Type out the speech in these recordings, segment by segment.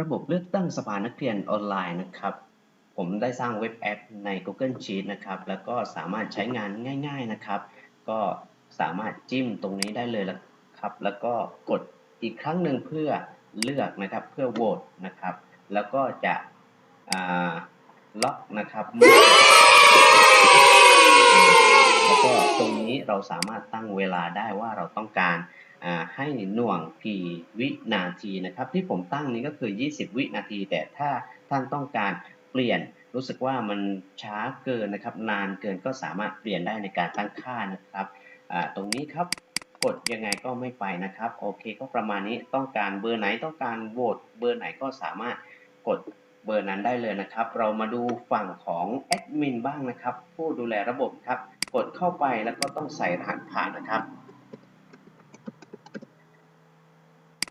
ระบบเลือกตั้งสภานักเรียนออนไลน์นะครับ ผมได้สร้างเว็บแอปใน Google Sheet นะครับ แล้วก็สามารถใช้งานง่าย ๆนะครับ ก็สามารถจิ้มตรงนี้ได้เลยละครับ แล้วก็กดอีกครั้งหนึ่งเพื่อเลือกนะครับ เพื่อโหวตนะครับ แล้วก็จะล็อกนะครับ แล้วก็ตรงนี้เราสามารถตั้งเวลาได้ว่าเราต้องการ ให้หน่วงกี่วินาทีนะครับ ที่ผมตั้งนี้ก็คือ 20 วินาที แต่ถ้าท่านต้องการเปลี่ยนรู้สึกว่ามันช้าเกินนะครับ นานเกินก็สามารถเปลี่ยนได้ในการตั้งค่านะครับตรงนี้ครับกดยังไงก็ไม่ไปนะครับ โอเคก็ประมาณนี้ต้องการเบอร์ไหนต้องการโหวตเบอร์ไหนก็สามารถกดเบอร์นั้นได้เลยนะครับ เรามาดูฝั่งของแอดมินบ้างนะครับ ผู้ดูแลระบบครับ กดเข้าไปแล้วก็ต้องใส่รหัสผ่านนะครับ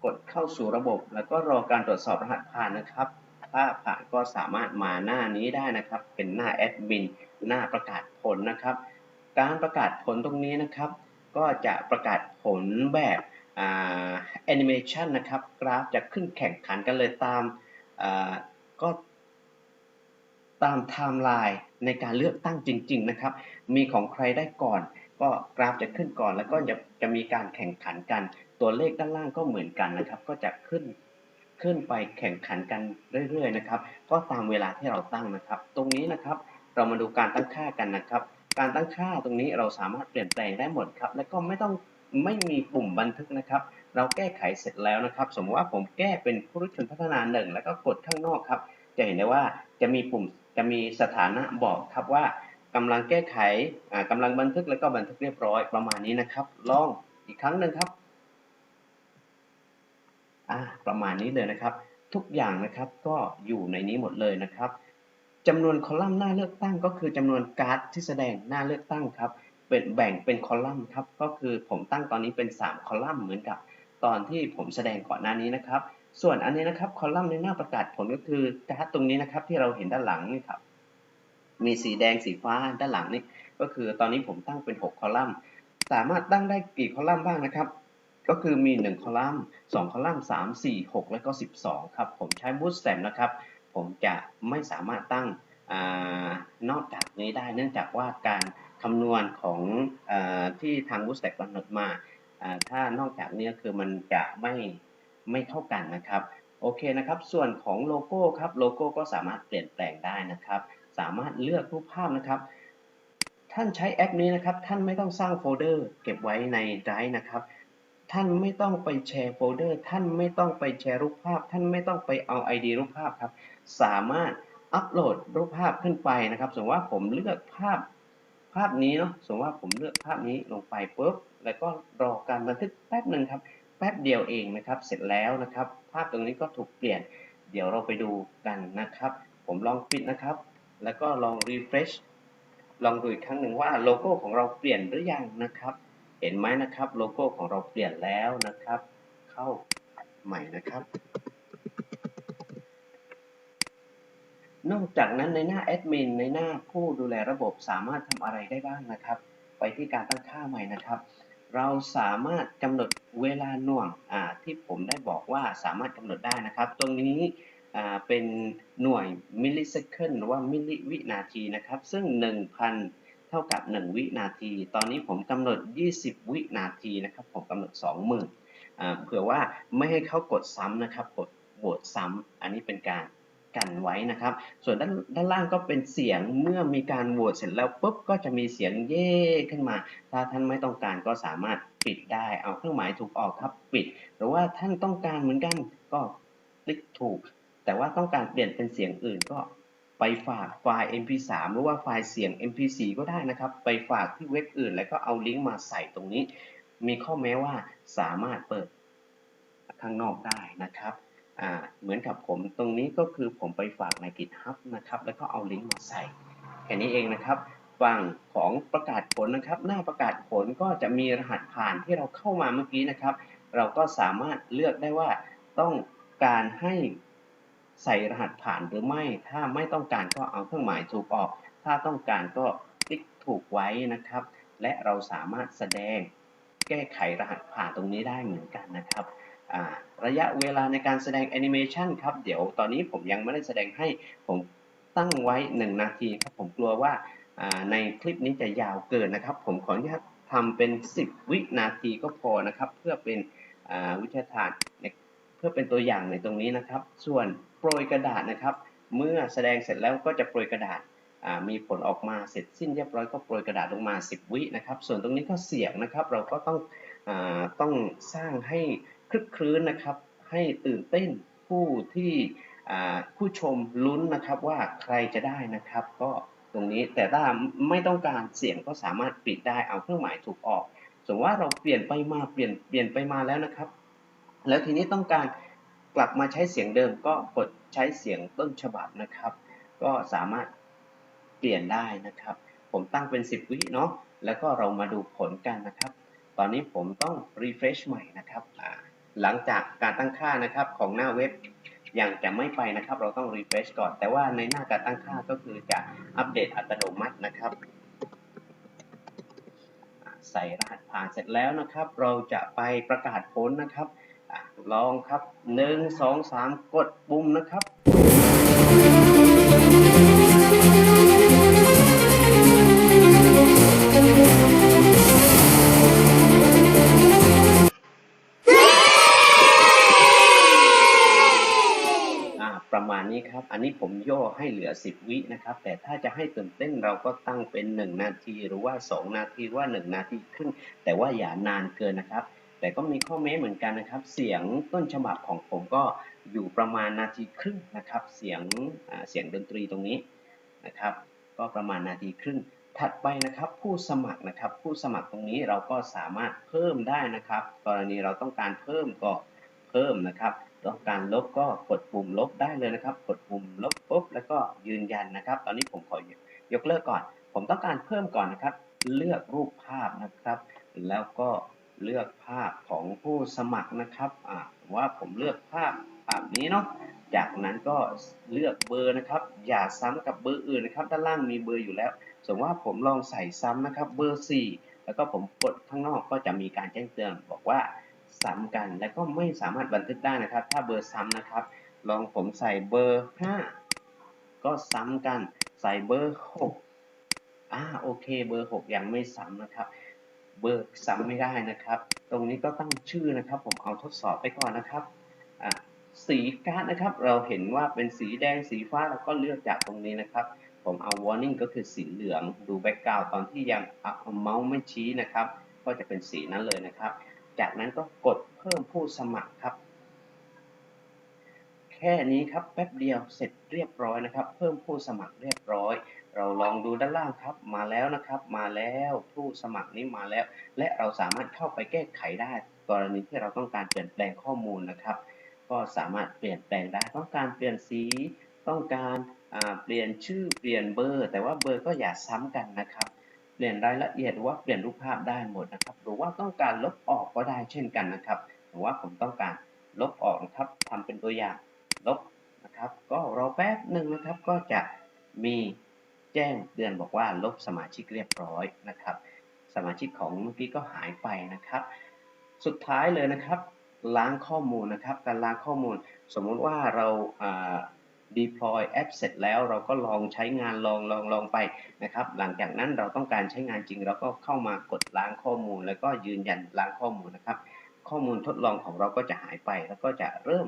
กด เข้าสู่ระบบ แล้วก็รอการตรวจสอบรหัสผ่านนะครับ ถ้าผ่านก็สามารถมาหน้านี้ได้นะครับ เป็นหน้าแอดมินหน้าประกาศผลนะครับ การประกาศผลตรงนี้นะครับ ก็จะประกาศผลแบบแอนิเมชันนะครับ กราฟจะขึ้นแข่งขันกันเลยตามก็ตามไทม์ไลน์ในการเลือกตั้งจริง ๆ นะครับ มีของใครได้ก่อน ก็กราฟจะขึ้นก่อน แล้วก็จะจะมีการแข่งขันกัน ตัวเลขด้านล่างก็เหมือนกันนะครับ ก็จะขึ้นขึ้นไปแข่งขันกันเรื่อยๆนะครับ ก็ตามเวลาที่เราตั้งนะครับ ตรงนี้นะครับ เรามาดูการตั้งค่ากันนะครับ การตั้งค่าตรงนี้เราสามารถเปลี่ยนแปลงได้หมดครับ และก็ไม่ต้องไม่มีปุ่มบันทึกนะครับ เราแก้ไขเสร็จแล้วนะครับ สมมติว่าผมแก้เป็นผู้รุ่ชนพัฒนาหนึ่งแล้วก็กดข้างนอกครับ จะเห็นได้ว่าจะมีปุ่มจะมีสถานะบอกครับว่ากำลังแก้ไขอ่ากำลังบันทึกแล้วก็บันทึกเรียบร้อยประมาณนี้นะครับ ลองอีกครั้งหนึ่งครับ อ่าประมาณนี้เลยนะครับ ทุกอย่างนะครับก็อยู่ในนี้หมดเลยนะครับจำนวนคอลัมน์หน้าเลือกตั้งก็คือจำนวนการ์ดที่แสดงหน้าเลือกตั้งครับเป็นแบ่งเป็นคอลัมน์ครับก็คือผมตั้งตอนนี้เป็น 3 คอลัมน์เหมือนกับ ตอนที่ผมแสดงก่อนหน้านี้นะครับ ส่วนอันนี้นะครับคอลัมน์ในหน้าประกาศผลก็คือการ์ดตรงนี้นะครับที่เราเห็นด้านหลังนี่ครับมีสีแดงสีฟ้าด้านหลังนี่ก็คือตอนนี้ผมตั้งเป็น 6 คอลัมน์ สามารถตั้งได้กี่คอลัมน์บ้างนะครับ ก็คือมี 1 คอลัมน์ 2 คอลัมน์ 3 4 6 แล้วก็ 12 ครับ ผมใช้ Bootstrap นะครับ ผมจะไม่สามารถตั้งอนอกจากนี้ได้ เนื่องจากว่าการคำนวณของอที่ทาง Bootstrap กำหนดมา ถ้านอกจากนี้คือมันจะไม่ไม่เท่ากันนะครับ โอเคนะครับ ส่วนของโลโก้ครับ โลโก้ก็สามารถเปลี่ยนแปลงได้นะครับ สามารถเลือกรูปภาพนะครับท่านใช้แอปนี้นะครับ ท่านไม่ต้องสร้างโฟลเดอร์เก็บไว้ในไดรฟ์นะครับ ท่านไม่ต้องไปแชร์โฟลเดอร์ ท่านไม่ต้องไปแชร์รูปภาพ ท่านไม่ต้องไปเอา ID รูปภาพครับ สามารถอัปโหลดรูปภาพขึ้นไปนะครับ สมมติว่าผมเลือกภาพภาพนี้เนาะ สมมติว่าผมเลือกภาพนี้ลงไปปุ๊บ แล้วก็รอการบันทึกแป๊บหนึ่งครับ แป๊บเดียวเองนะครับ เสร็จแล้วนะครับ ภาพตรงนี้ก็ถูกเปลี่ยน เดี๋ยวเราไปดูกันนะครับ ผมลองปิดนะครับ แล้วก็ลอง refresh ลองดูอีกครั้งหนึ่งว่าโลโก้ของเราเปลี่ยนหรือยังนะครับ เห็นไหมนะครับ โลโก้ของเราเปลี่ยนแล้วนะครับ เข้าใหม่นะครับ นอกจากนั้นในหน้าแอดมินในหน้าผู้ดูแลระบบสามารถทำอะไรได้บ้างนะครับ ไปที่การตั้งค่าใหม่นะครับ เราสามารถกำหนดเวลาหน่วงที่ผมได้บอกว่าสามารถกำหนดได้นะครับ ตรงนี้เป็นหน่วยมิลลิเซคันหรือว่ามิลลิวินาทีนะครับ ซึ่ง 1,000 เท่ากับ 1 วินาที ตอนนี้ผมกำหนด 20 วินาทีนะครับผมกำหนด 20,000เผื่อว่าไม่ให้เขากดซ้ำนะครับกดโหวตซ้ำอันนี้เป็นการกันไว้นะครับ ส่วนด้านด้านล่างก็เป็นเสียงเมื่อมีการโหวตเสร็จแล้วปุ๊บก็จะมีเสียงเย่ขึ้นมา ถ้าท่านไม่ต้องการก็สามารถปิดได้ เอาเครื่องหมายถูกออกครับปิด หรือว่าท่านต้องการเหมือนกันก็คลิกถูก แต่ว่าต้องการเปลี่ยนเป็นเสียงอื่นก็ ไปฝากไฟล์ mp3 หรือว่าไฟล์เสียง mp4 ก็ได้นะครับ ไปฝากที่เว็บอื่น แล้วก็เอาลิงก์มาใส่ตรงนี้ มีข้อแม้ว่าสามารถเปิดข้างนอกได้นะครับเหมือนกับผมตรงนี้ก็คือผมไปฝากใน GitHub นะครับ แล้วก็เอาลิงก์มาใส่แค่นี้เองนะครับฝั่งของประกาศผลนะครับ หน้าประกาศผลก็จะมีรหัสผ่านที่เราเข้ามาเมื่อกี้นะครับ เราก็สามารถเลือกได้ว่าต้องการให้ ใส่รหัสผ่านหรือไม่ ถ้าไม่ต้องการก็เอาเครื่องหมายถูกออก ถ้าต้องการก็ติ๊กถูกไว้นะครับ และเราสามารถแสดงแก้ไขรหัสผ่านตรงนี้ได้เหมือนกันนะครับระยะเวลาในการแสดงแอนิเมชันครับ เดี๋ยวตอนนี้ผมยังไม่ได้แสดงให้ผมตั้งไว้ 1 นาทีครับ ผมกลัวว่าในคลิปนี้จะยาวเกินนะครับ ผมขออนุญาตทำเป็น 10 วินาทีก็พอนะครับ เพื่อเป็นวิทยาทานในเพื่อเป็นตัวอย่างในตรงนี้นะครับ ส่วนโปรยกระดาษนะครับ เมื่อแสดงเสร็จแล้วก็จะโปรยกระดาษมีผลออกมาเสร็จสิ้นเรียบร้อยก็โปรยกระดาษลงมา 10 วินะครับ ส่วนตรงนี้ก็เสียงนะครับ เราก็ต้องอต้องสร้างให้คลึกครื้นนะครับ ให้ตื่นเต้นผู้ที่ผู้ชมลุ้นนะครับว่าใครจะได้นะครับ ก็ตรงนี้แต่ถ้าไม่ต้องการเสียงก็สามารถปิดได้เอาเครื่องหมายถูกออกสมมติว่าเราเปลี่ยนไปมาเปลี่ยนเปลี่ยนไปมาแล้วนะครับ แล้วทีนี้ต้องการกลับมาใช้เสียงเดิมก็กดใช้เสียงต้นฉบับนะครับ ก็สามารถเปลี่ยนได้นะครับ ผมตั้งเป็น 10 วิเนาะแล้วก็เรามาดูผลกันนะครับ ตอนนี้ผมต้อง refresh ใหม่นะครับ หลังจากการตั้งค่านะครับของหน้าเว็บยังจะไม่ไปนะครับ เราต้อง refresh ก่อน แต่ว่าในหน้าการตั้งค่าก็คือจะอัปเดตอัตโนมัตินะครับ ใส่รหัสผ่านเสร็จแล้วนะครับ เราจะไปประกาศผลนะครับ ลองครับ1 2 3กดปุ่มนะครับอ่าประมาณนี้ครับ อันนี้ผมย่อให้เหลือ 10 วินะครับ แต่ถ้าจะให้ตื่นเต้นเราก็ตั้งเป็น 1 นาที หรือว่า 2 นาทีหรือว่า 1 นาทีครึ่ง แต่ว่าอย่านานเกินนะครับ แต่ก็มีข้อแม้เหมือนกันนะครับ เสียงต้นฉบับของผมก็อยู่ประมาณนาทีครึ่งนะครับ เสียงเสียงดนตรีตรงนี้นะครับ ก็ประมาณนาทีครึ่ง ถัดไปนะครับ ผู้สมัครนะครับ ผู้สมัครตรงนี้เราก็สามารถเพิ่มได้นะครับ กรณีเราต้องการเพิ่มก็เพิ่มนะครับต้องการลบก็กดปุ่มลบได้เลยนะครับ กดปุ่มลบปุ๊บแล้วก็ยืนยันนะครับ ตอนนี้ผมขอยกเลิกก่อน ผมต้องการเพิ่มก่อนนะครับ เลือกรูปภาพนะครับ แล้วก็ เลือกภาพของผู้สมัครนะครับว่าผมเลือกภาพภาพนี้เนาะจากนั้นก็เลือกเบอร์นะครับ อย่าซ้ำกับเบอร์อื่นนะครับด้านล่างมีเบอร์อยู่แล้วสมมติว่าผมลองใส่ซ้ำนะครับเบอร์ 4 แล้วก็ผมกดข้างนอกก็จะมีการแจ้งเตือนบอกว่าซ้ำกันและก็ไม่สามารถบันทึกได้นะครับ ถ้าเบอร์ซ้ำนะครับ ลองผมใส่เบอร์ 5 ก็ซ้ำกันใส่เบอร์6อ่าโอเคเบอร์ 6 ยังไม่ซ้ำนะครับ เบอร์ซ้ำไม่ได้นะครับ ตรงนี้ก็ตั้งชื่อนะครับ ผมเอาทดสอบไปก่อนนะครับสีการ์ดนะครับ เราเห็นว่าเป็นสีแดงสีฟ้าเราก็เลือกจากตรงนี้นะครับ ผมเอา warning ก็คือสีเหลืองดูแบ็กกราวตอนที่ยังเอาเมาส์ไม่ชี้นะครับ ก็จะเป็นสีนั้นเลยนะครับ จากนั้นก็กดเพิ่มผู้สมัครครับแค่นี้ครับแป๊บเดียวเสร็จเรียบร้อยนะครับ เพิ่มผู้สมัครเรียบร้อย เราลองดูด้านล่างครับ มาแล้วนะครับ มาแล้วผู้สมัครนี้มาแล้ว และเราสามารถเข้าไปแก้ไขได้ กรณีที่เราต้องการเปลี่ยนแปลงข้อมูลนะครับ ก็สามารถเปลี่ยนแปลงได้ ต้องการเปลี่ยนสี ต้องการเปลี่ยนชื่อ เปลี่ยนเบอร์ แต่ว่าเบอร์ก็อย่าซ้ำกันนะครับ เปลี่ยนรายละเอียดหรือว่าเปลี่ยนรูปภาพได้หมดนะครับ หรือว่าต้องการลบออกก็ได้เช่นกันนะครับหรือว่าผมต้องการลบออกนะครับทำเป็นตัวอย่างลบนะครับ ก็รอแป๊บหนึ่งนะครับ ก็จะมี แจ้งเตือนบอกว่าลบสมาชิกเรียบร้อยนะครับ สมาชิกของเมื่อกี้ก็หายไปนะครับ สุดท้ายเลยนะครับ ล้างข้อมูลนะครับ การล้างข้อมูล สมมุติว่าเราอ่า deploy แอปเสร็จแล้วเราก็ลองใช้งานลองลองลองไปนะครับ หลังจากนั้นเราต้องการใช้งานจริง เราก็เข้ามากดล้างข้อมูล แล้วก็ยืนยันล้างข้อมูลนะครับ ข้อมูลทดลองของเราก็จะหายไป แล้วก็จะเริ่ม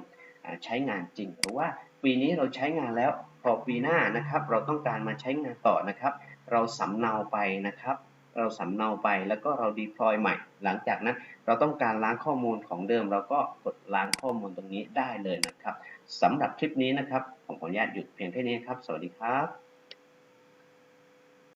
ใช้งานจริง หรือว่าปีนี้เราใช้งานแล้ว อปีหน้านะครับ เราต้องการมาใช้งานต่อนะครับ เราสำเนาไปนะครับ เราสำเนาไปแล้วก็เราดี PLOY ใหม่ หลังจากนั้นเราต้องการล้างข้อมูลของเดิม เราก็กดล้างข้อมูลตรงนี้ได้เลยนะครับสำหรับคลิปนี้นะครับผมขออนุญาตหยุดเพียงแค่นี้ครับ สวัสดีครับ